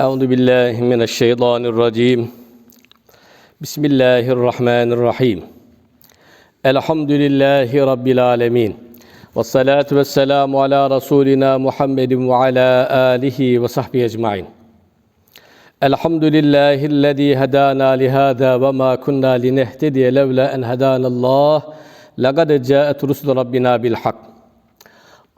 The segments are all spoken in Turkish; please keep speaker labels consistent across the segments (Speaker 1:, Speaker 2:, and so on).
Speaker 1: Euzu billahi mineşşeytanirracim. Bismillahirrahmanirrahim. Elhamdülillahi rabbil alamin. Ve salatu vesselamu ala rasulina Muhammedin ve ala alihi ve sahbihi ecmaîn. Elhamdülillahi'llezî hedâna lihâzâ ve mâ kunnâ linehtediye levlâ en hedânallâh. Laqad câet rusul rabbina bil hak.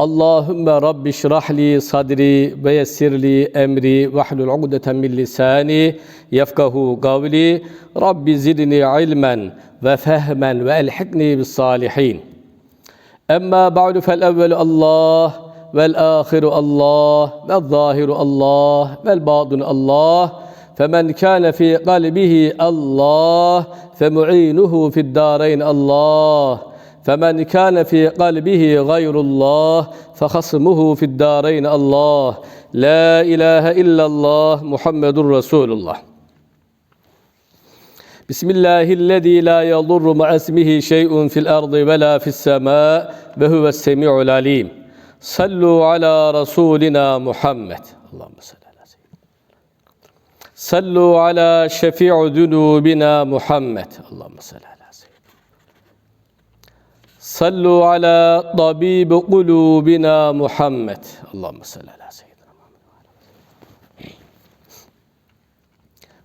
Speaker 1: اللهم رب اشرح لي صدري ويسر لي امري واحلل عقدة من لساني يفقه قولي رب زدني علما وفهما والحقني بالصالحين اما بعد فالاول الله والاخر الله والظاهر الله والباطن الله فمن كان في قلبه الله فمعينه في الدارين الله فمن كان في قلبه غير الله فخصمه في الدارين الله لا اله الا الله محمد رسول الله بسم الله الذي لا يضر مع اسمه شيء في الارض ولا في السماء وهو السميع العليم صلوا على رسولنا محمد اللهم صل على سيدنا صلوا على شفيع ذنوبنا محمد اللهم صل على Sallu ala tabib kulubina Muhammed. Allahümme salli ala seyyidina Muhammed.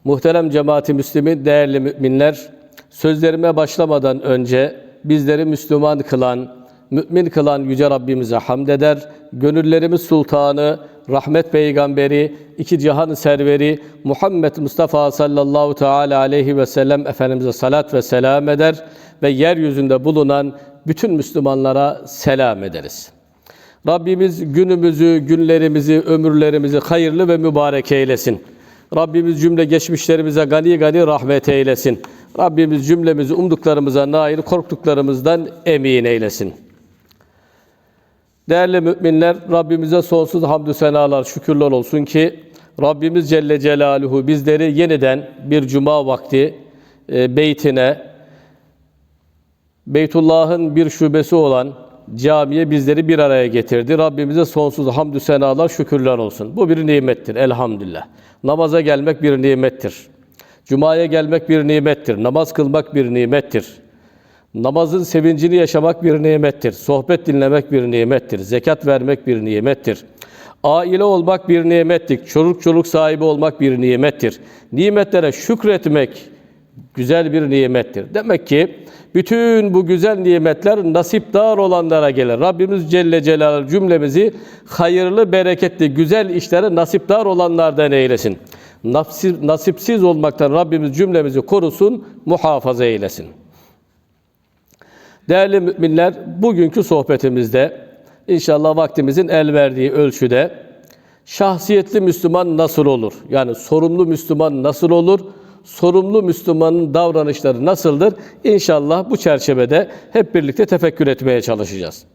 Speaker 1: Muhterem cemaati Müslümin, değerli müminler, sözlerime başlamadan önce bizleri Müslüman kılan, mümin kılan Yüce Rabbimize hamd eder, gönüllerimiz sultanı, rahmet peygamberi, iki cihan serveri Muhammed Mustafa sallallahu teala aleyhi ve sellem Efendimiz'e salat ve selam eder ve yeryüzünde bulunan bütün Müslümanlara selam ederiz. Rabbimiz günümüzü, günlerimizi, ömürlerimizi hayırlı ve mübarek eylesin. Rabbimiz cümle geçmişlerimize gani gani rahmet eylesin. Rabbimiz cümlemizi umduklarımıza nail, korktuklarımızdan emin eylesin. Değerli müminler, Rabbimize sonsuz hamdü senalar, şükürler olsun ki Rabbimiz Celle Celaluhu bizleri yeniden bir cuma vakti e, beytine, Beytullah'ın bir şubesi olan camiye bizleri bir araya getirdi. Rabbimize sonsuz hamdü senalar, şükürler olsun. Bu bir nimettir elhamdülillah. Namaza gelmek bir nimettir. Cuma'ya gelmek bir nimettir. Namaz kılmak bir nimettir. Namazın sevincini yaşamak bir nimettir. Sohbet dinlemek bir nimettir. Zekat vermek bir nimettir. Aile olmak bir nimettir. Çoluk çoluk sahibi olmak bir nimettir. Nimetlere şükretmek güzel bir nimettir. Demek ki bütün bu güzel nimetler nasipdar olanlara gelir. Rabbimiz Celle Celaluhu cümlemizi hayırlı, bereketli, güzel işlere nasipdar olanlardan eylesin. Nasip, nasipsiz olmaktan Rabbimiz cümlemizi korusun, muhafaza eylesin. Değerli müminler, bugünkü sohbetimizde inşallah vaktimizin el verdiği ölçüde şahsiyetli Müslüman nasıl olur? Yani sorumlu Müslüman nasıl olur? Sorumlu Müslümanın davranışları nasıldır? İnşallah bu çerçevede hep birlikte tefekkür etmeye çalışacağız.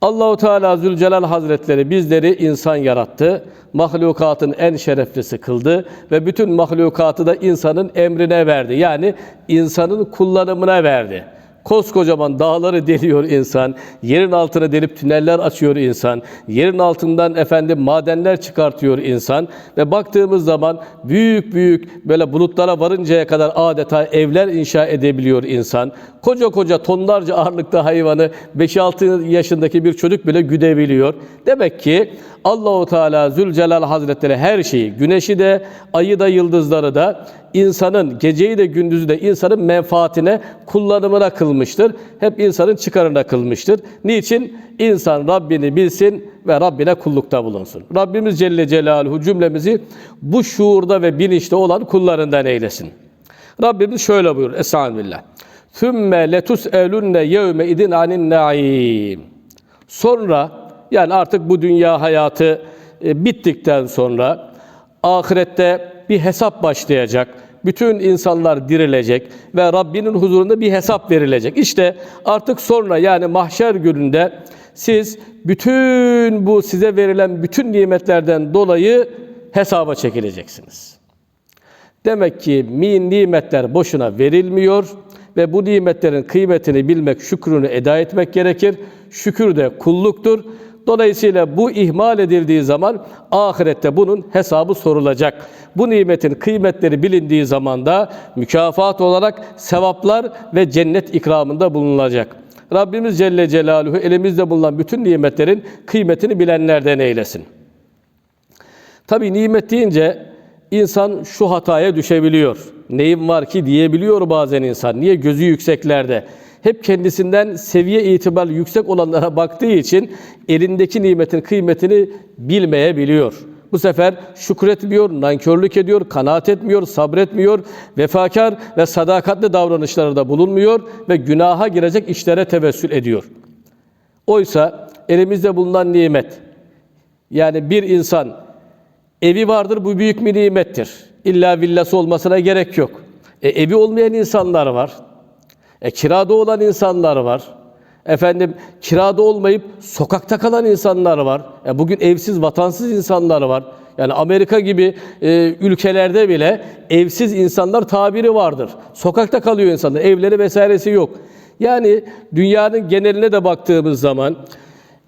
Speaker 1: Allahu Teala Zülcelal Hazretleri bizleri insan yarattı. Mahlukatın en şereflisi kıldı ve bütün mahlukatı da insanın emrine verdi. Yani insanın kullanımına verdi. Koskocaman dağları deliyor insan, yerin altına delip tüneller açıyor insan, yerin altından efendim madenler çıkartıyor insan ve baktığımız zaman büyük büyük böyle bulutlara varıncaya kadar adeta evler inşa edebiliyor insan. Koca koca tonlarca ağırlıkta hayvanı 5-6 yaşındaki bir çocuk bile güdebiliyor. Demek ki Allahu Teala Zülcelal Hazretleri her şeyi, güneşi de, ayı da, yıldızları da insanın geceyi de gündüzü de insanın menfaatine, kullanımına kılmıştır. Hep insanın çıkarına kılmıştır. Niçin? İnsan Rabbini bilsin ve Rabbine kullukta bulunsun. Rabbimiz Celle Celaluhu cümlemizi bu şuurda ve bilinçte olan kullarından eylesin. Rabbimiz şöyle buyurur. Estağfirullah. Thümme letus'elunne yevme idin anin naim. Sonra yani artık bu dünya hayatı e, bittikten sonra ahirette bir hesap başlayacak. Bütün insanlar dirilecek ve Rabbinin huzurunda bir hesap verilecek. İşte artık sonra yani mahşer gününde siz bütün bu size verilen bütün nimetlerden dolayı hesaba çekileceksiniz. Demek ki min nimetler boşuna verilmiyor ve bu nimetlerin kıymetini bilmek, şükrünü eda etmek gerekir. Şükür de kulluktur. Dolayısıyla bu ihmal edildiği zaman ahirette bunun hesabı sorulacak. Bu nimetin kıymetleri bilindiği zaman da mükafat olarak sevaplar ve cennet ikramında bulunulacak. Rabbimiz Celle Celaluhu elimizde bulunan bütün nimetlerin kıymetini bilenlerden eylesin. Tabi nimet deyince insan şu hataya düşebiliyor. Neyim var ki diyebiliyor bazen insan. Niye? Gözü yükseklerde. Hep kendisinden seviye itibariyle yüksek olanlara baktığı için elindeki nimetin kıymetini bilmeyebiliyor. Bu sefer şükretmiyor, nankörlük ediyor, kanaat etmiyor, sabretmiyor, vefakar ve sadakatli davranışlarda bulunmuyor ve günaha girecek işlere tevessül ediyor. Oysa elimizde bulunan nimet, yani bir insan evi vardır bu büyük bir nimettir. İlla villası olmasına gerek yok. E, evi olmayan insanlar var. E, kirada olan insanlar var. Efendim kirada olmayıp sokakta kalan insanlar var. E, bugün evsiz, vatansız insanlar var. Yani Amerika gibi e, ülkelerde bile evsiz insanlar tabiri vardır. Sokakta kalıyor insanlar, evleri vesairesi yok. Yani dünyanın geneline de baktığımız zaman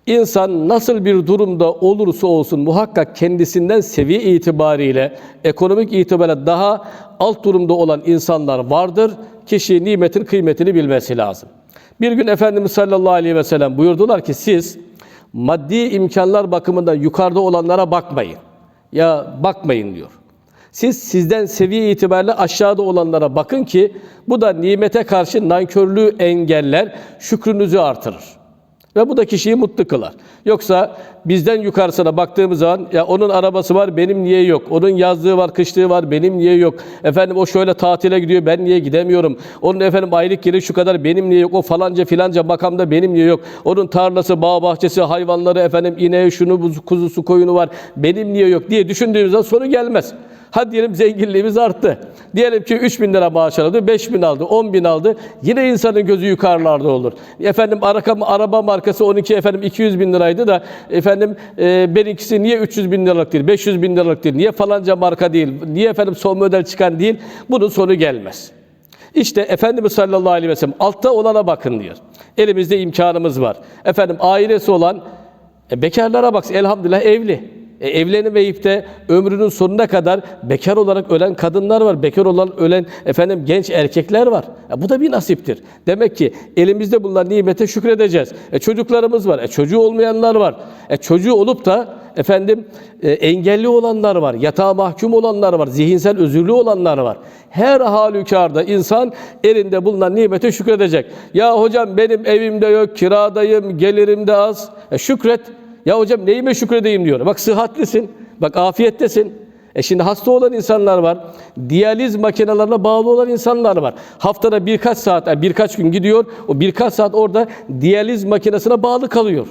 Speaker 1: İnsan nasıl bir durumda olursa olsun muhakkak kendisinden seviye itibariyle, ekonomik itibariyle daha alt durumda olan insanlar vardır. Kişi nimetin kıymetini bilmesi lazım. Bir gün Efendimiz sallallahu aleyhi ve sellem buyurdular ki siz maddi imkanlar bakımından yukarıda olanlara bakmayın. Ya bakmayın diyor. Siz sizden seviye itibariyle aşağıda olanlara bakın ki bu da nimete karşı nankörlüğü engeller, şükrünüzü artırır. Ve bu da kişiyi mutlu kılar. Yoksa bizden yukarısına baktığımız zaman ya onun arabası var benim niye yok? Onun yazlığı var, kışlığı var benim niye yok? Efendim o şöyle tatile gidiyor ben niye gidemiyorum? Onun efendim aylık geliri şu kadar benim niye yok? O falanca filanca makamda benim niye yok? Onun tarlası, bağ bahçesi, hayvanları efendim ineği, şunu, kuzusu, koyunu var. Benim niye yok diye düşündüğümüz zaman sonu gelmez. Hadi diyelim zenginliğimiz arttı. Diyelim ki 3 bin lira maaş aldı, 5 bin aldı, 10 bin aldı. Yine insanın gözü yukarılarda olur. Efendim araka, araba markası 12 efendim 200 bin liraydı da efendim e, benimkisi niye 300 bin liralık değil, 500 bin liralık değil, niye falanca marka değil, niye efendim son model çıkan değil. Bunun sonu gelmez. İşte Efendimiz sallallahu aleyhi ve sellem altta olana bakın diyor. Elimizde imkanımız var. Efendim ailesi olan e, bekarlara bak elhamdülillah evli. E, evlenemeyip de ömrünün sonuna kadar bekar olarak ölen kadınlar var. Bekar olan ölen efendim genç erkekler var. E, bu da bir nasiptir. Demek ki elimizde bulunan nimete şükredeceğiz. E, çocuklarımız var. E, çocuğu olmayanlar var. E, çocuğu olup da efendim e, engelli olanlar var. Yatağa mahkum olanlar var. Zihinsel özürlü olanlar var. Her halükarda insan elinde bulunan nimete şükredecek. Ya hocam benim evimde yok, kiradayım, gelirim de az. E, şükret. Ya hocam neyime şükredeyim diyor. Bak sıhhatlisin, bak afiyettesin. E şimdi hasta olan insanlar var. Diyaliz makinelerine bağlı olan insanlar var. Haftada birkaç saat, yani birkaç gün gidiyor. O birkaç saat orada diyaliz makinesine bağlı kalıyor.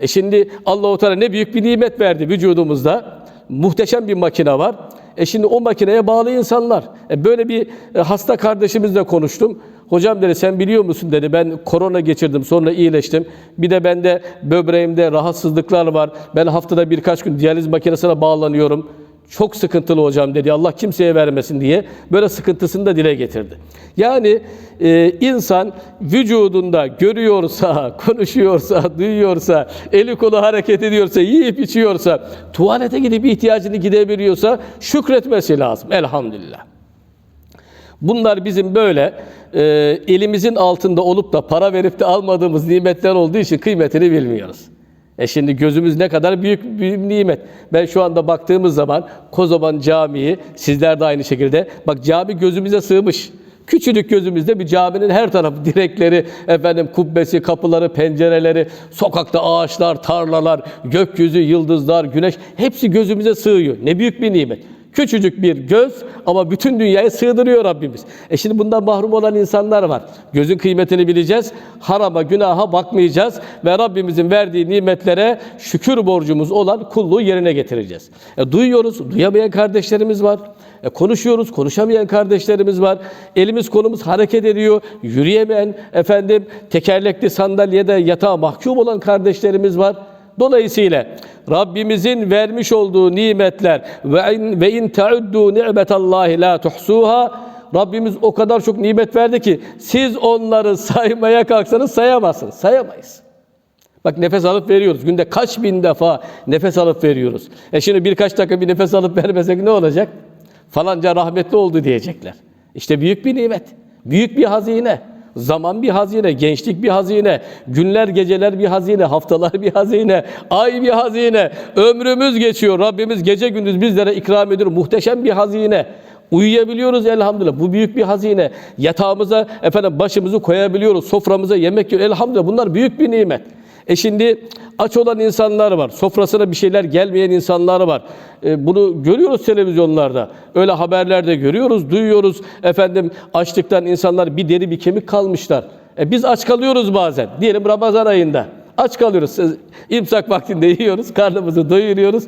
Speaker 1: E şimdi Allahu Teala ne büyük bir nimet verdi vücudumuzda. Muhteşem bir makine var. E şimdi o makineye bağlı insanlar. E böyle bir e, hasta kardeşimizle konuştum. Hocam dedi sen biliyor musun dedi ben korona geçirdim sonra iyileştim. Bir de bende böbreğimde rahatsızlıklar var. Ben haftada birkaç gün diyaliz makinesine bağlanıyorum. Çok sıkıntılı hocam dedi. Allah kimseye vermesin diye böyle sıkıntısını da dile getirdi. Yani e, insan vücudunda görüyorsa, konuşuyorsa, duyuyorsa, eli kolu hareket ediyorsa, yiyip içiyorsa, tuvalete gidip ihtiyacını gidebiliyorsa şükretmesi lazım. Elhamdülillah. Bunlar bizim böyle e, elimizin altında olup da para verip de almadığımız nimetler olduğu için kıymetini bilmiyoruz. E şimdi gözümüz ne kadar büyük bir nimet. Ben şu anda baktığımız zaman Kozoban Camii, sizler de aynı şekilde, bak cami gözümüze sığmış. Küçücük gözümüzde bir caminin her tarafı, direkleri, efendim kubbesi, kapıları, pencereleri, sokakta ağaçlar, tarlalar, gökyüzü, yıldızlar, güneş hepsi gözümüze sığıyor. Ne büyük bir nimet. Küçücük bir göz ama bütün dünyayı sığdırıyor Rabbimiz. E şimdi bundan mahrum olan insanlar var. Gözün kıymetini bileceğiz. Harama, günaha bakmayacağız ve Rabbimizin verdiği nimetlere şükür borcumuz olan kulluğu yerine getireceğiz. E, duyuyoruz, duyamayan kardeşlerimiz var. E, konuşuyoruz, konuşamayan kardeşlerimiz var. Elimiz kolumuz hareket ediyor. Yürüyemeyen, efendim tekerlekli sandalyede yatağa mahkum olan kardeşlerimiz var. Dolayısıyla Rabbimizin vermiş olduğu nimetler ve in, ve in tauddu ni'metallahi la tuhsuha Rabbimiz o kadar çok nimet verdi ki siz onları saymaya kalksanız sayamazsınız. Sayamayız. Bak nefes alıp veriyoruz. Günde kaç bin defa nefes alıp veriyoruz. E şimdi birkaç dakika bir nefes alıp vermesek ne olacak? Falanca rahmetli oldu diyecekler. İşte büyük bir nimet. Büyük bir hazine. Zaman bir hazine, gençlik bir hazine, günler geceler bir hazine, haftalar bir hazine, ay bir hazine. Ömrümüz geçiyor. Rabbimiz gece gündüz bizlere ikram ediyor. Muhteşem bir hazine. Uyuyabiliyoruz elhamdülillah. Bu büyük bir hazine. Yatağımıza efendim başımızı koyabiliyoruz. Soframıza yemek yiyor. Elhamdülillah bunlar büyük bir nimet. E şimdi aç olan insanlar var. Sofrasına bir şeyler gelmeyen insanlar var. E, bunu görüyoruz televizyonlarda. Öyle haberlerde görüyoruz, duyuyoruz. Efendim açlıktan insanlar bir deri bir kemik kalmışlar. E, biz aç kalıyoruz bazen. Diyelim Ramazan ayında. Aç kalıyoruz. İmsak vaktinde yiyoruz, karnımızı doyuruyoruz.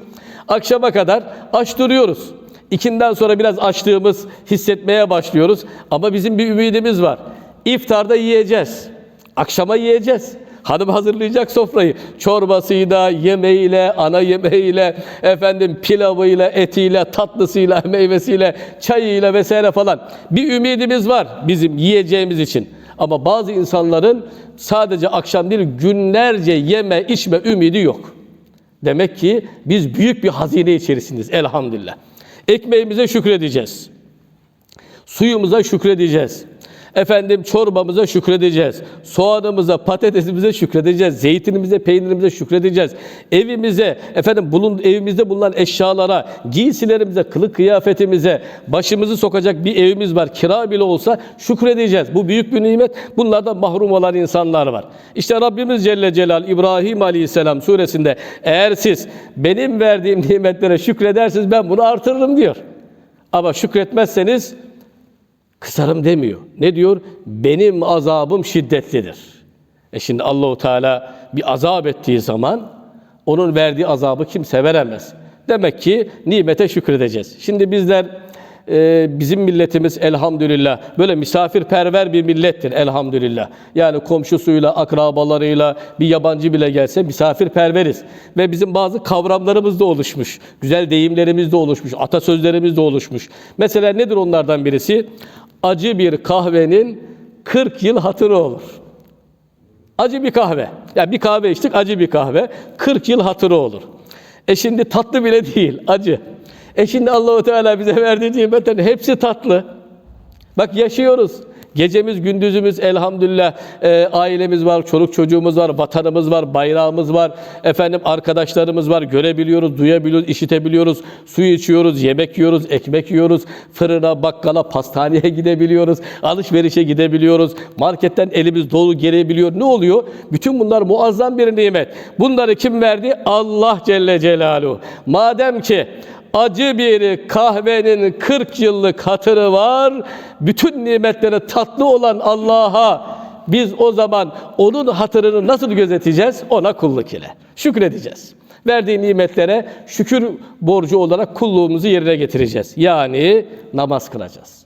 Speaker 1: Akşama kadar aç duruyoruz. İkinden sonra biraz açlığımız hissetmeye başlıyoruz. Ama bizim bir ümidimiz var. İftarda yiyeceğiz. Akşama yiyeceğiz. Hanım hazırlayacak sofrayı. Çorbasıyla, yemeğiyle, ana yemeğiyle, efendim pilavıyla, etiyle, tatlısıyla, meyvesiyle, çayıyla vesaire falan. Bir ümidimiz var bizim yiyeceğimiz için. Ama bazı insanların sadece akşam değil günlerce yeme içme ümidi yok. Demek ki biz büyük bir hazine içerisindeyiz elhamdülillah. Ekmeğimize şükredeceğiz. Suyumuza şükredeceğiz. Efendim çorbamıza şükredeceğiz. Soğanımıza, patatesimize şükredeceğiz. Zeytinimize, peynirimize şükredeceğiz. Evimize, efendim bulun, evimizde bulunan eşyalara, giysilerimize, kılık kıyafetimize, başımızı sokacak bir evimiz var. Kira bile olsa şükredeceğiz. Bu büyük bir nimet. Bunlardan mahrum olan insanlar var. İşte Rabbimiz Celle Celal İbrahim Aleyhisselam suresinde eğer siz benim verdiğim nimetlere şükredersiniz ben bunu artırırım diyor. Ama şükretmezseniz kısarım demiyor. Ne diyor? Benim azabım şiddetlidir. E şimdi Allahu Teala bir azap ettiği zaman onun verdiği azabı kimse veremez. Demek ki nimete şükredeceğiz. Şimdi bizler e, bizim milletimiz elhamdülillah böyle misafirperver bir millettir elhamdülillah. Yani komşusuyla, akrabalarıyla bir yabancı bile gelse misafirperveriz. Ve bizim bazı kavramlarımız da oluşmuş. Güzel deyimlerimiz de oluşmuş. Atasözlerimiz de oluşmuş. Mesela nedir onlardan birisi? Acı bir kahvenin 40 yıl hatırı olur. Acı bir kahve. Yani bir kahve içtik acı bir kahve. 40 yıl hatırı olur. E şimdi tatlı bile değil, acı. E şimdi Allahu Teala bize verdiği nimetlerin hepsi tatlı. Bak yaşıyoruz. Gecemiz, gündüzümüz elhamdülillah e, ailemiz var, çoluk çocuğumuz var, vatanımız var, bayrağımız var, efendim arkadaşlarımız var, görebiliyoruz, duyabiliyoruz, işitebiliyoruz, su içiyoruz, yemek yiyoruz, ekmek yiyoruz, fırına, bakkala, pastaneye gidebiliyoruz, alışverişe gidebiliyoruz, marketten elimiz dolu gelebiliyor. Ne oluyor? Bütün bunlar muazzam bir nimet. Bunları kim verdi? Allah Celle Celaluhu. Madem ki acı bir kahvenin 40 yıllık hatırı var. Bütün nimetleri tatlı olan Allah'a biz o zaman onun hatırını nasıl gözeteceğiz? Ona kulluk ile. Şükredeceğiz. Verdiği nimetlere şükür borcu olarak kulluğumuzu yerine getireceğiz. Yani namaz kılacağız.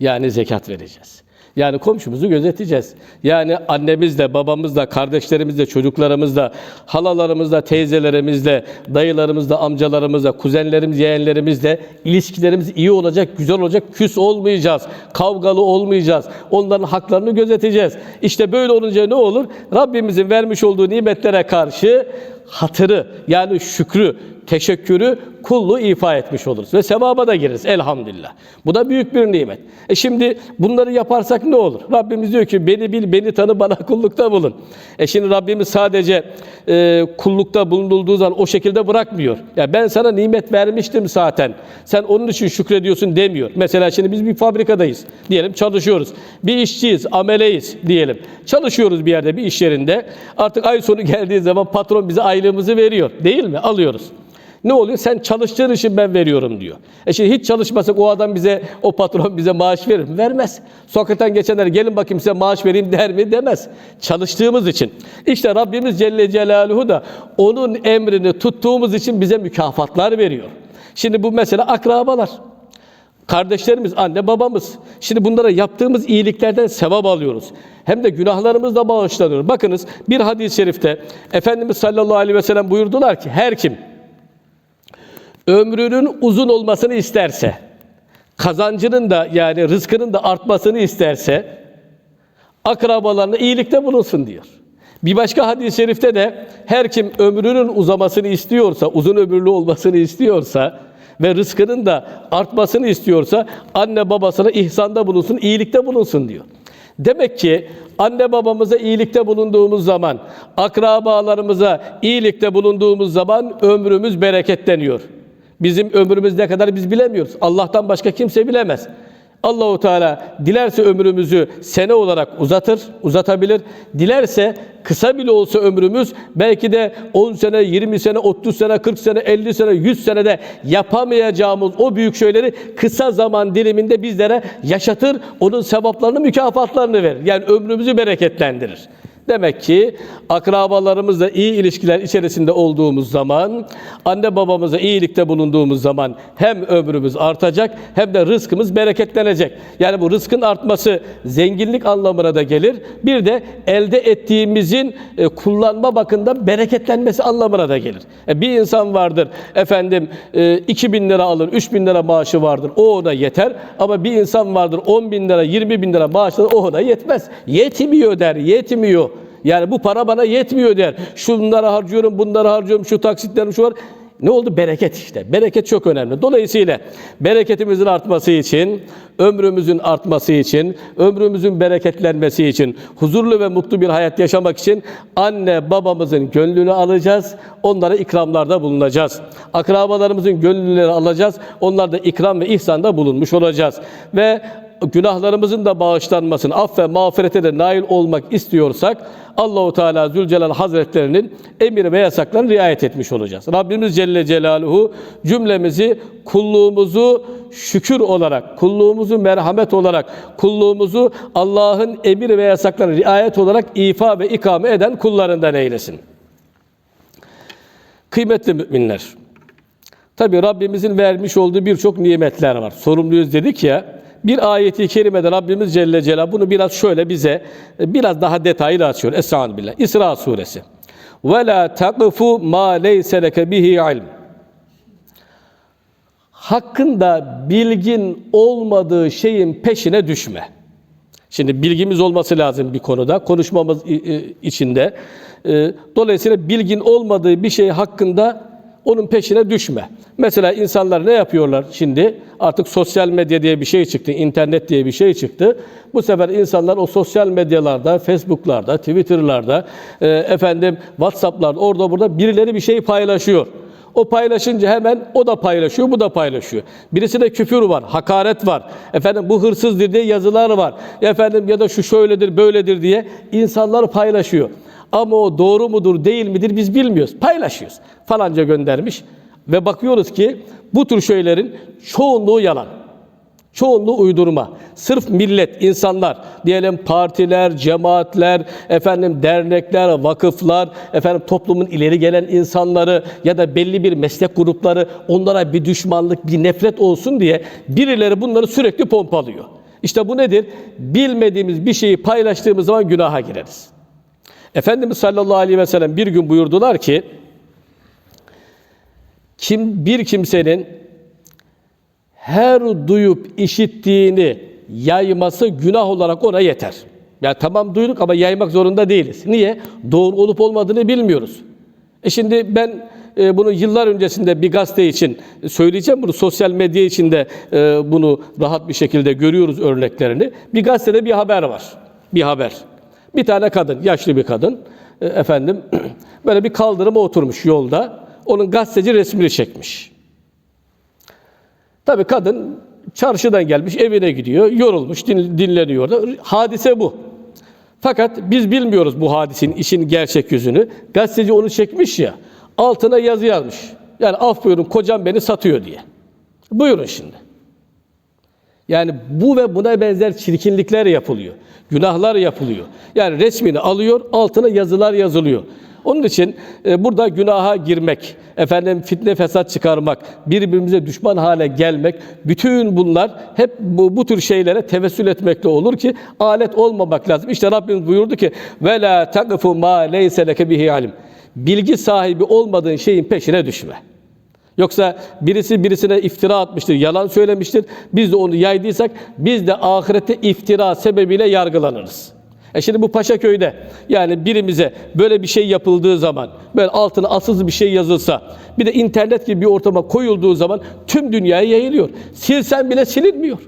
Speaker 1: Yani zekat vereceğiz. Yani komşumuzu gözeteceğiz. Yani annemizle, babamızla, kardeşlerimizle, çocuklarımızla, halalarımızla, teyzelerimizle, dayılarımızla, amcalarımızla, kuzenlerimiz, yeğenlerimizle ilişkilerimiz iyi olacak, güzel olacak, küs olmayacağız, kavgalı olmayacağız. Onların haklarını gözeteceğiz. İşte böyle olunca ne olur? Rabbimizin vermiş olduğu nimetlere karşı hatırı yani şükrü, teşekkürü, kulluğu ifa etmiş oluruz. Ve sevaba da gireriz elhamdülillah. Bu da büyük bir nimet. E şimdi bunları yaparsak ne olur? Rabbimiz diyor ki beni bil, beni tanı, bana kullukta bulun. E şimdi Rabbimiz sadece e, kullukta bulunulduğu zaman o şekilde bırakmıyor. Ya ben sana nimet vermiştim zaten. Sen onun için şükrediyorsun demiyor. Mesela şimdi biz bir fabrikadayız. Diyelim çalışıyoruz. Bir işçiyiz, ameleyiz diyelim. Çalışıyoruz bir yerde, bir iş yerinde. Artık ay sonu geldiği zaman patron bize aylığımızı veriyor. Değil mi? Alıyoruz. Ne oluyor? Sen çalıştığın için ben veriyorum diyor. E şimdi hiç çalışmasak o adam bize, o patron bize maaş verir mi? Vermez. Sokaktan geçenler gelin bakayım size maaş vereyim der mi? Demez. Çalıştığımız için. İşte Rabbimiz Celle Celaluhu da onun emrini tuttuğumuz için bize mükafatlar veriyor. Şimdi bu mesela akrabalar. Kardeşlerimiz, anne babamız. Şimdi bunlara yaptığımız iyiliklerden sevap alıyoruz. Hem de günahlarımız da bağışlanıyor. Bakınız bir hadis-i şerifte Efendimiz sallallahu aleyhi ve sellem buyurdular ki her kim ömrünün uzun olmasını isterse, kazancının da yani rızkının da artmasını isterse akrabalarına iyilikte bulunsun diyor. Bir başka hadis-i şerifte de her kim ömrünün uzamasını istiyorsa, uzun ömürlü olmasını istiyorsa ve rızkının da artmasını istiyorsa anne babasına ihsanda bulunsun, iyilikte bulunsun diyor. Demek ki anne babamıza iyilikte bulunduğumuz zaman, akrabalarımıza iyilikte bulunduğumuz zaman ömrümüz bereketleniyor. Bizim ömrümüz ne kadar biz bilemiyoruz. Allah'tan başka kimse bilemez. Allahu Teala dilerse ömrümüzü sene olarak uzatır, uzatabilir. Dilerse kısa bile olsa ömrümüz belki de 10 sene, 20 sene, 30 sene, 40 sene, 50 sene, 100 senede yapamayacağımız o büyük şeyleri kısa zaman diliminde bizlere yaşatır. Onun sevaplarını, mükafatlarını verir. Yani ömrümüzü bereketlendirir. Demek ki akrabalarımızla iyi ilişkiler içerisinde olduğumuz zaman, anne babamıza iyilikte bulunduğumuz zaman hem ömrümüz artacak hem de rızkımız bereketlenecek. Yani bu rızkın artması zenginlik anlamına da gelir. Bir de elde ettiğimizin e, kullanma bakımından bereketlenmesi anlamına da gelir. E, bir insan vardır efendim e, 2 bin lira alır, 3 bin lira maaşı vardır. O ona yeter. Ama bir insan vardır 10 bin lira, 20 bin lira maaşı o ona yetmez. Yetmiyor der, yetmiyor. Yani bu para bana yetmiyor der. Şunları harcıyorum, bunları harcıyorum, şu taksitlerim şu var. Ne oldu? Bereket işte. Bereket çok önemli. Dolayısıyla bereketimizin artması için, ömrümüzün artması için, ömrümüzün bereketlenmesi için, huzurlu ve mutlu bir hayat yaşamak için anne babamızın gönlünü alacağız, onlara ikramlarda bulunacağız. Akrabalarımızın gönlünü alacağız, onlarda ikram ve ihsanda bulunmuş olacağız. Ve günahlarımızın da bağışlanmasını, aff ve mağfirete de nail olmak istiyorsak Allahu Teala Zülcelal Hazretlerinin emir ve yasaklarına riayet etmiş olacağız. Rabbimiz Celle Celaluhu cümlemizi kulluğumuzu şükür olarak, kulluğumuzu merhamet olarak, kulluğumuzu Allah'ın emir ve yasaklarına riayet olarak ifa ve ikame eden kullarından eylesin. Kıymetli müminler, Tabi Rabbimizin vermiş olduğu birçok nimetler var. Sorumluyuz dedik ya. Bir ayeti kerimede Rabbimiz Celle Celaluhu bunu biraz şöyle bize biraz daha detaylı açıyor. Estağfirullah. billah. İsra suresi. Ve la taqfu ma leyse leke bihi ilm. Hakkında bilgin olmadığı şeyin peşine düşme. Şimdi bilgimiz olması lazım bir konuda, konuşmamız içinde. Dolayısıyla bilgin olmadığı bir şey hakkında onun peşine düşme. Mesela insanlar ne yapıyorlar şimdi? Artık sosyal medya diye bir şey çıktı, internet diye bir şey çıktı. Bu sefer insanlar o sosyal medyalarda, Facebook'larda, Twitter'larda, e, efendim WhatsApp'larda, orada burada birileri bir şey paylaşıyor. O paylaşınca hemen o da paylaşıyor, bu da paylaşıyor. Birisinde küfür var, hakaret var. Efendim bu hırsızdır diye yazılar var. Efendim ya da şu şöyledir, böyledir diye insanlar paylaşıyor. Ama o doğru mudur, değil midir biz bilmiyoruz. Paylaşıyoruz. Falanca göndermiş ve bakıyoruz ki bu tür şeylerin çoğunluğu yalan. Çoğunluğu uydurma. Sırf millet, insanlar, diyelim partiler, cemaatler, efendim dernekler, vakıflar, efendim toplumun ileri gelen insanları ya da belli bir meslek grupları onlara bir düşmanlık, bir nefret olsun diye birileri bunları sürekli pompalıyor. İşte bu nedir? Bilmediğimiz bir şeyi paylaştığımız zaman günaha gireriz. Efendimiz sallallahu aleyhi ve sellem bir gün buyurdular ki kim bir kimsenin her duyup işittiğini yayması günah olarak ona yeter. Ya tamam duyduk ama yaymak zorunda değiliz. Niye? Doğru olup olmadığını bilmiyoruz. E şimdi ben e, bunu yıllar öncesinde bir gazete için söyleyeceğim bunu sosyal medya için de e, bunu rahat bir şekilde görüyoruz örneklerini. Bir gazetede bir haber var. Bir haber. Bir tane kadın, yaşlı bir kadın, e, efendim böyle bir kaldırıma oturmuş yolda. Onun gazeteci resmini çekmiş. Tabii kadın çarşıdan gelmiş, evine gidiyor, yorulmuş, din, dinleniyor da. Hadise bu. Fakat biz bilmiyoruz bu hadisenin işin gerçek yüzünü. Gazeteci onu çekmiş ya, altına yazı yazmış. Yani af buyurun kocam beni satıyor diye. Buyurun şimdi. Yani bu ve buna benzer çirkinlikler yapılıyor. Günahlar yapılıyor. Yani resmini alıyor, altına yazılar yazılıyor. Onun için e, burada günaha girmek, efendim fitne fesat çıkarmak, birbirimize düşman hale gelmek, bütün bunlar hep bu, bu tür şeylere tevessül etmekle olur ki alet olmamak lazım. İşte Rabbimiz buyurdu ki ve la taqfu ma leyse leke bihi alim. Bilgi sahibi olmadığın şeyin peşine düşme. Yoksa birisi birisine iftira atmıştır, yalan söylemiştir. Biz de onu yaydıysak biz de ahirette iftira sebebiyle yargılanırız. E şimdi bu Paşaköy'de yani birimize böyle bir şey yapıldığı zaman, böyle altına asılsız bir şey yazılsa, bir de internet gibi bir ortama koyulduğu zaman tüm dünyaya yayılıyor. Silsen bile silinmiyor.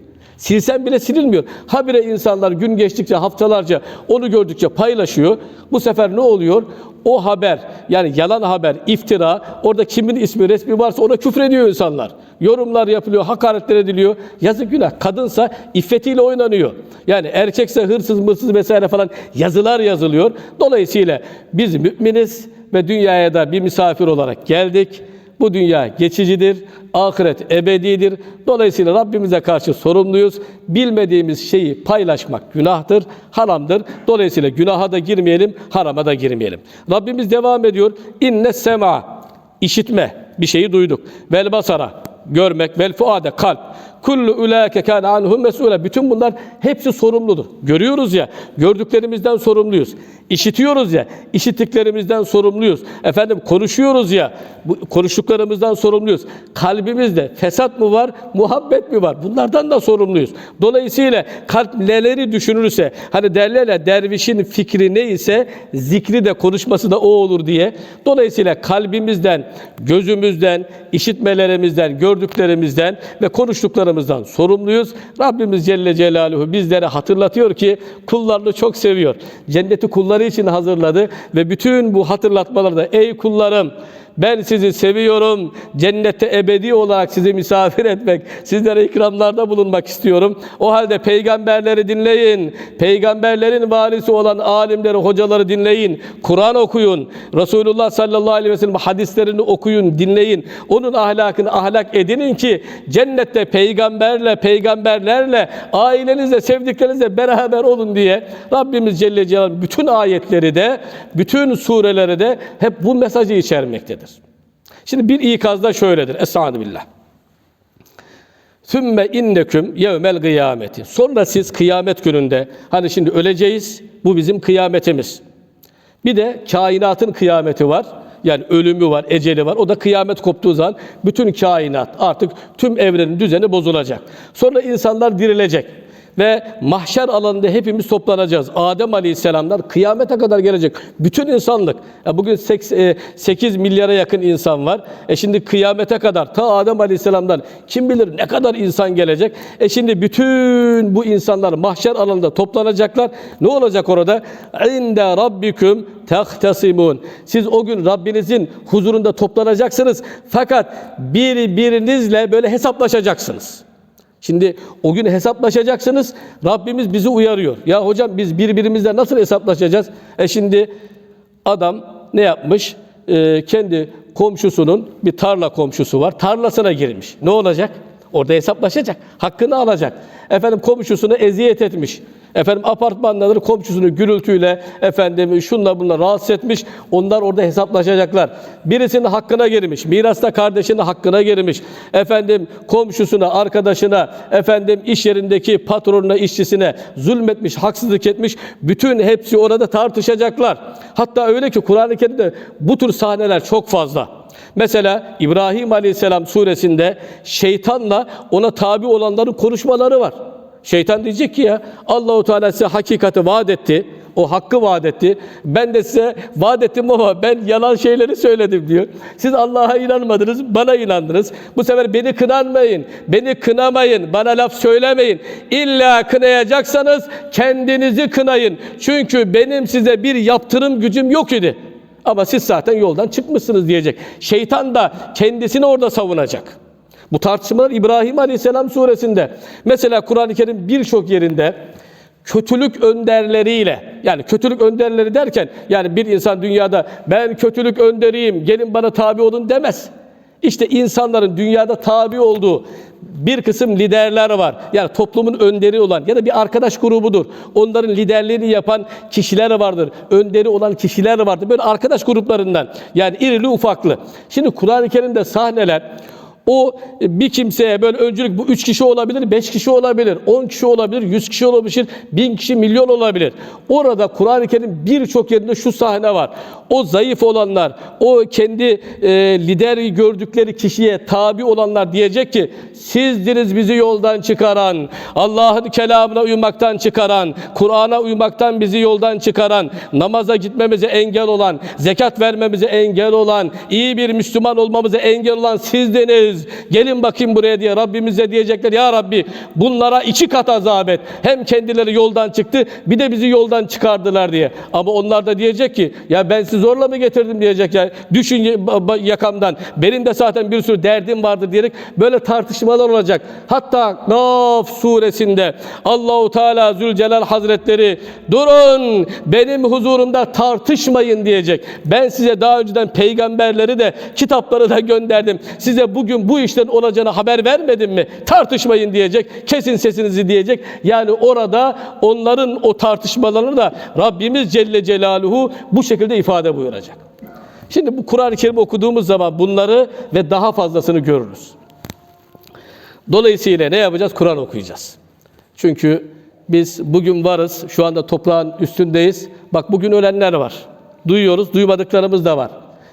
Speaker 1: Silsen bile silinmiyor. Habire insanlar gün geçtikçe haftalarca onu gördükçe paylaşıyor. Bu sefer ne oluyor? O haber yani yalan haber, iftira, orada kimin ismi, resmi varsa ona küfrediyor insanlar. Yorumlar yapılıyor, hakaretler ediliyor. Yazık günah. Kadınsa iffetiyle oynanıyor. Yani erkekse hırsız, mırsız vesaire falan yazılar yazılıyor. Dolayısıyla biz müminiz ve dünyaya da bir misafir olarak geldik. Bu dünya geçicidir, ahiret ebedidir. Dolayısıyla Rabbimize karşı sorumluyuz. Bilmediğimiz şeyi paylaşmak günahtır, haramdır. Dolayısıyla günaha da girmeyelim, harama da girmeyelim. Rabbimiz devam ediyor. İnne sema, işitme, bir şeyi duyduk. Vel basara, görmek, vel fuade, kalp. Kullu ulaike kana anhum mes'ule. Bütün bunlar hepsi sorumludur. Görüyoruz ya, gördüklerimizden sorumluyuz. İşitiyoruz ya, işittiklerimizden sorumluyuz. Efendim konuşuyoruz ya, bu konuştuklarımızdan sorumluyuz. Kalbimizde fesat mı var, muhabbet mi var? Bunlardan da sorumluyuz. Dolayısıyla kalp neleri düşünürse, hani derler ya dervişin fikri neyse zikri de konuşması da o olur diye. Dolayısıyla kalbimizden, gözümüzden, işitmelerimizden, gördüklerimizden ve konuştuklarımızdan sorumluyuz. Rabbimiz Celle Celaluhu bizlere hatırlatıyor ki kullarını çok seviyor. Cenneti kulları için hazırladı ve bütün bu hatırlatmalarda ey kullarım ben sizi seviyorum. Cennette ebedi olarak sizi misafir etmek, sizlere ikramlarda bulunmak istiyorum. O halde peygamberleri dinleyin. Peygamberlerin varisi olan alimleri, hocaları dinleyin. Kur'an okuyun. Resulullah sallallahu aleyhi ve sellem hadislerini okuyun, dinleyin. Onun ahlakını ahlak edinin ki cennette peygamberle, peygamberlerle, ailenizle, sevdiklerinizle beraber olun diye Rabbimiz Celle Celaluhu bütün ayetleri de, bütün sureleri de hep bu mesajı içermektedir. Şimdi bir ikaz da şöyledir. Estaizu billah. Sümme inneküm yevmel kıyameti. Sonra siz kıyamet gününde, hani şimdi öleceğiz, bu bizim kıyametimiz. Bir de kainatın kıyameti var. Yani ölümü var, eceli var. O da kıyamet koptuğu zaman bütün kainat artık tüm evrenin düzeni bozulacak. Sonra insanlar dirilecek ve mahşer alanında hepimiz toplanacağız. Adem Aleyhisselam'dan kıyamete kadar gelecek. Bütün insanlık. Ya bugün 8 milyara yakın insan var. E şimdi kıyamete kadar ta Adem Aleyhisselam'dan kim bilir ne kadar insan gelecek. E şimdi bütün bu insanlar mahşer alanında toplanacaklar. Ne olacak orada? İnde rabbiküm tehtesimun. Siz o gün Rabbinizin huzurunda toplanacaksınız. Fakat birbirinizle böyle hesaplaşacaksınız. Şimdi o gün hesaplaşacaksınız. Rabbimiz bizi uyarıyor. Ya hocam biz birbirimizle nasıl hesaplaşacağız? E şimdi adam ne yapmış? Ee, kendi komşusunun bir tarla komşusu var. Tarlasına girmiş. Ne olacak? Orada hesaplaşacak. Hakkını alacak. Efendim komşusunu eziyet etmiş. Efendim apartmanları komşusunu gürültüyle efendim şunla bunla rahatsız etmiş. Onlar orada hesaplaşacaklar. Birisinin hakkına girmiş. Mirasta kardeşinin hakkına girmiş. Efendim komşusuna, arkadaşına, efendim iş yerindeki patronuna, işçisine zulmetmiş, haksızlık etmiş. Bütün hepsi orada tartışacaklar. Hatta öyle ki Kur'an-ı Kerim'de bu tür sahneler çok fazla. Mesela İbrahim Aleyhisselam suresinde şeytanla ona tabi olanların konuşmaları var. Şeytan diyecek ki ya Allahu Teala size hakikati vaat etti. O hakkı vaat etti. Ben de size vaat ettim ama ben yalan şeyleri söyledim diyor. Siz Allah'a inanmadınız, bana inandınız. Bu sefer beni kınanmayın, beni kınamayın, bana laf söylemeyin. İlla kınayacaksanız kendinizi kınayın. Çünkü benim size bir yaptırım gücüm yok idi. Ama siz zaten yoldan çıkmışsınız diyecek. Şeytan da kendisini orada savunacak. Bu tartışmalar İbrahim Aleyhisselam suresinde. Mesela Kur'an-ı Kerim birçok yerinde kötülük önderleriyle yani kötülük önderleri derken yani bir insan dünyada ben kötülük önderiyim gelin bana tabi olun demez. İşte insanların dünyada tabi olduğu bir kısım liderler var. Yani toplumun önderi olan ya da bir arkadaş grubudur. Onların liderliğini yapan kişiler vardır. Önderi olan kişiler vardır. Böyle arkadaş gruplarından. Yani irili ufaklı. Şimdi Kur'an-ı Kerim'de sahneler o bir kimseye böyle öncülük bu üç kişi olabilir, beş kişi olabilir, on kişi olabilir, yüz kişi olabilir, bin kişi, milyon olabilir. Orada Kur'an-ı Kerim birçok yerinde şu sahne var. O zayıf olanlar, o kendi e, lider gördükleri kişiye tabi olanlar diyecek ki sizdiniz bizi yoldan çıkaran, Allah'ın kelamına uymaktan çıkaran, Kur'an'a uymaktan bizi yoldan çıkaran, namaza gitmemize engel olan, zekat vermemize engel olan, iyi bir Müslüman olmamıza engel olan sizdiniz. Gelin bakayım buraya diye Rabbimize diyecekler. Ya Rabbi bunlara iki kat azap et. Hem kendileri yoldan çıktı bir de bizi yoldan çıkardılar diye. Ama onlar da diyecek ki ya ben sizi zorla mı getirdim diyecek ya. Düşün yakamdan. Benim de zaten bir sürü derdim vardır diyerek böyle tartışmalar olacak. Hatta Naf suresinde Allahu Teala Zülcelal Hazretleri durun benim huzurumda tartışmayın diyecek. Ben size daha önceden peygamberleri de kitapları da gönderdim. Size bugün bu işten olacağını haber vermedim mi? Tartışmayın diyecek. Kesin sesinizi diyecek. Yani orada onların o tartışmalarını da Rabbimiz Celle Celaluhu bu şekilde ifade buyuracak. Şimdi bu Kur'an-ı Kerim okuduğumuz zaman bunları ve daha fazlasını görürüz. Dolayısıyla ne yapacağız? Kur'an okuyacağız. Çünkü biz bugün varız, şu anda toprağın üstündeyiz. Bak bugün ölenler var. Duyuyoruz, duymadıklarımız da var.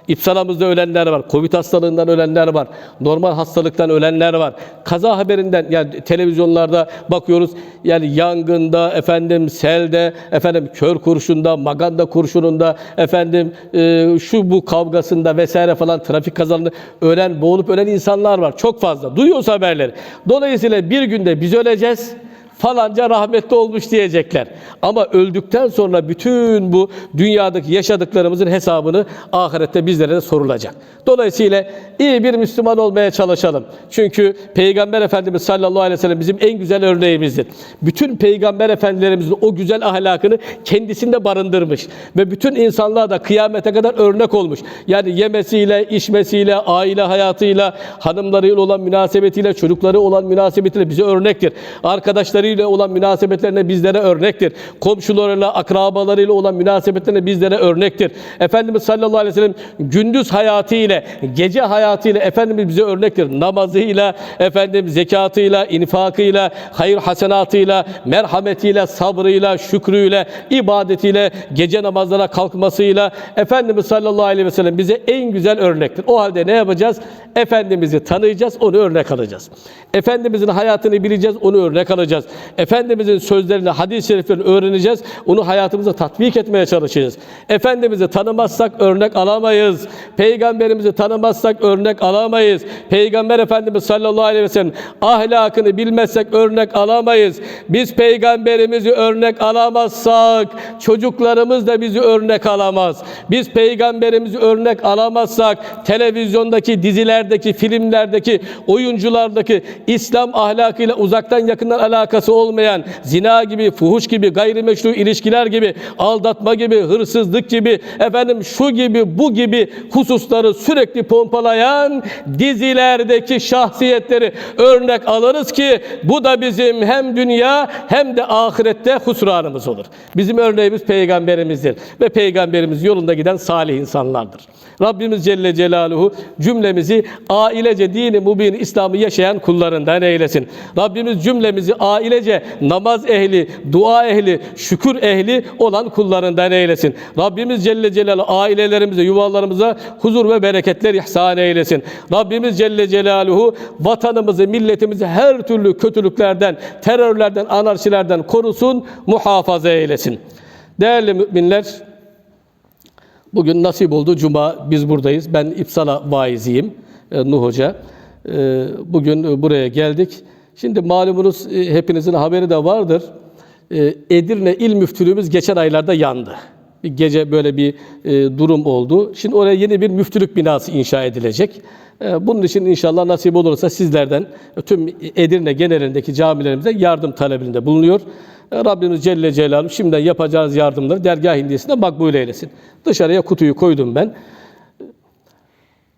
Speaker 1: İpsalamızda ölenler var, Covid hastalığından ölenler var, normal hastalıktan ölenler var. Kaza haberinden yani televizyonlarda bakıyoruz yani yangında, efendim selde, efendim kör kurşunda, maganda kurşununda, efendim e, şu bu kavgasında vesaire falan trafik kazalarında ölen, boğulup ölen insanlar var. Çok fazla. Duyuyoruz haberleri. Dolayısıyla bir günde biz öleceğiz falanca rahmetli olmuş diyecekler. Ama öldükten sonra bütün bu dünyadaki yaşadıklarımızın hesabını ahirette bizlere de sorulacak. Dolayısıyla iyi bir Müslüman olmaya çalışalım. Çünkü Peygamber Efendimiz sallallahu aleyhi ve sellem bizim en güzel örneğimizdir. Bütün Peygamber Efendilerimizin o güzel ahlakını kendisinde barındırmış ve bütün insanlığa da kıyamete kadar örnek olmuş. Yani yemesiyle, içmesiyle, aile hayatıyla, hanımlarıyla olan münasebetiyle, çocukları olan münasebetiyle bize örnektir. Arkadaşları birbirleriyle olan münasebetlerine bizlere örnektir. Komşularıyla, akrabalarıyla olan münasebetlerine bizlere örnektir. Efendimiz sallallahu aleyhi ve sellem gündüz hayatı ile, gece hayatı ile Efendimiz bize örnektir. Namazıyla, efendim zekatıyla, infakıyla, hayır hasenatıyla, merhametiyle, sabrıyla, şükrüyle, ibadetiyle, gece namazlara kalkmasıyla Efendimiz sallallahu aleyhi ve sellem bize en güzel örnektir. O halde ne yapacağız? Efendimiz'i tanıyacağız, onu örnek alacağız. Efendimizin hayatını bileceğiz, onu örnek alacağız. Efendimizin sözlerini, hadis-i şeriflerini öğreneceğiz. Onu hayatımıza tatbik etmeye çalışacağız. Efendimiz'i tanımazsak örnek alamayız. Peygamberimizi tanımazsak örnek alamayız. Peygamber Efendimiz sallallahu aleyhi ve sellem ahlakını bilmezsek örnek alamayız. Biz peygamberimizi örnek alamazsak çocuklarımız da bizi örnek alamaz. Biz peygamberimizi örnek alamazsak televizyondaki, dizilerdeki, filmlerdeki, oyunculardaki İslam ahlakıyla uzaktan yakından alakası olmayan zina gibi, fuhuş gibi, gayrimeşru ilişkiler gibi, aldatma gibi, hırsızlık gibi, efendim şu gibi, bu gibi hususları sürekli pompalayan dizilerdeki şahsiyetleri örnek alırız ki bu da bizim hem dünya hem de ahirette husranımız olur. Bizim örneğimiz peygamberimizdir ve peygamberimiz yolunda giden salih insanlardır. Rabbimiz Celle Celaluhu cümlemizi ailece dini mubin İslam'ı yaşayan kullarından eylesin. Rabbimiz cümlemizi ailece namaz ehli, dua ehli, şükür ehli olan kullarından eylesin. Rabbimiz Celle Celaluhu ailelerimize, yuvalarımıza huzur ve bereketler ihsan eylesin. Rabbimiz Celle Celaluhu vatanımızı, milletimizi her türlü kötülüklerden, terörlerden, anarşilerden korusun, muhafaza eylesin. Değerli müminler, Bugün nasip oldu Cuma biz buradayız. Ben İpsala vaiziyim e, Nuh Hoca. E, bugün buraya geldik. Şimdi malumunuz e, hepinizin haberi de vardır. Edirne İl Müftülüğümüz geçen aylarda yandı. Bir gece böyle bir durum oldu. Şimdi oraya yeni bir müftülük binası inşa edilecek. Bunun için inşallah nasip olursa sizlerden tüm Edirne genelindeki camilerimize yardım talebinde bulunuyor. Rabbimiz Celle Celaluhu şimdiden yapacağınız yardımları dergah indiyesinde makbul eylesin. Dışarıya kutuyu koydum ben.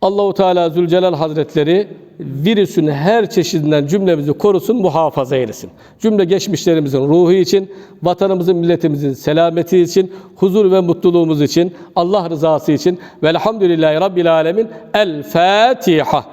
Speaker 1: Allahu Teala Zülcelal Hazretleri virüsün her çeşidinden cümlemizi korusun, muhafaza eylesin. Cümle geçmişlerimizin ruhu için, vatanımızın, milletimizin selameti için, huzur ve mutluluğumuz için, Allah rızası için. Velhamdülillahi Rabbil Alemin. El Fatiha.